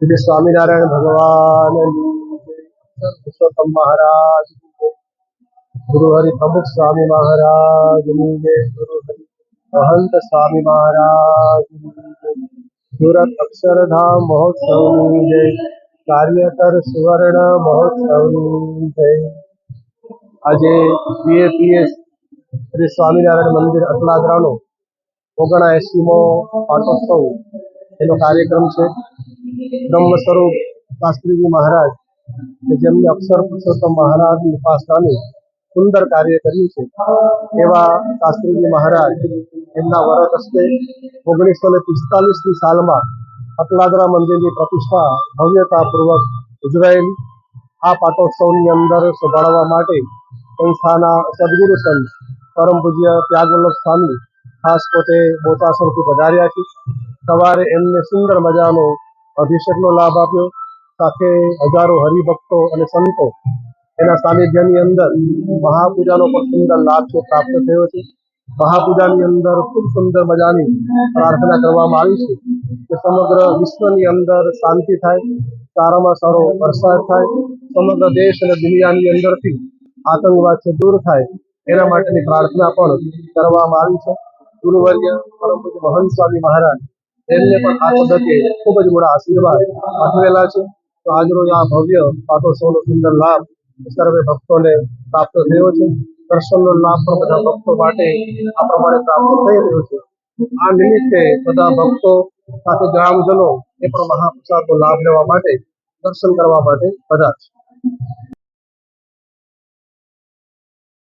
શ્રી સ્વામિનારાયણ ભગવાન પુરુષોત્તમ મહારાજ ગુરુ હરિ પ્રમુખ સ્વામી મહારાજ ગુરુ હરિ મહંત સ્વામી મહારાજ સુરત અક્ષરધામ મહોત્સવની જય કાર્યકર સુવર્ણ મહોત્સવની જય આજે બીએપીએસ શ્રી સ્વામિનારાયણ મંદિર અટલાદરાનો ઓગણા એસીમો પાટોત્સવ. એનો કાર્યક્રમ છે. બ્રહ્મ સ્વરૂપ શાસ્ત્રીજી મહારાજ, કે જેમને અક્ષર પુરુષોત્તમ મહારાજની ઉપાસનાનું સુંદર કાર્ય કર્યું છે, એવા શાસ્ત્રીજી મહારાજ એમના વરદ હસ્તે ઓગણીસો ને પિસ્તાલીસની સાલમાં અટલાદરા મંદિરની પ્રતિષ્ઠા ભવ્યતાપૂર્વક ઉજવાયેલી આ પાટોત્સવની અંદર શોભાડવા માટે સંસ્થાના સદગુરુ સંત પરમ પૂજ્ય ત્યાગવલ્લભ સ્વામી ખાસ પોતે બોતાસરથી પધાર્યા છે. સવારે એમને સુંદર મજાનો અભિષેકનો લાભ આપ્યો. સાથે હજારો હરિભક્તો અને સંતો એના સાનિધ્યની અંદર મહાપૂજાનો પણ સુંદર લાભ છે, પ્રાપ્ત થયો છે. મહાપૂજાની અંદર ખૂબ સુંદર મજાની પ્રાર્થના કરવામાં આવી છે કે સમગ્ર વિશ્વની અંદર શાંતિ થાય, સારામાં સારો વરસાદ થાય, સમગ્ર દેશ અને દુનિયાની અંદરથી આતંકવાદ છે, દૂર થાય એના માટેની પ્રાર્થના પણ કરવામાં આવી છે. ગુરુવર્ય પરમ પૂજ્ય મહંત સ્વામી મહારાજ એમને પણ આ પદ્ધતિ ખૂબ જ મોટા આશીર્વાદ આપેલા છે. તો આજરોજ આ ભવ્ય પાટોત્સવનો સુંદર લાભ સર્વે ભક્તોને પ્રાપ્ત થયો છે. દર્શનનો લાભ પણ બધા ભક્તો માટે આ પ્રમાણે પ્રાપ્ત થઈ રહ્યો છે. આ નિમિત્તે બધા ભક્તો સાથે ગ્રામજનો એ પણ મહાપ્રસાદનો લાભ લેવા માટે દર્શન કરવા માટે બધા છે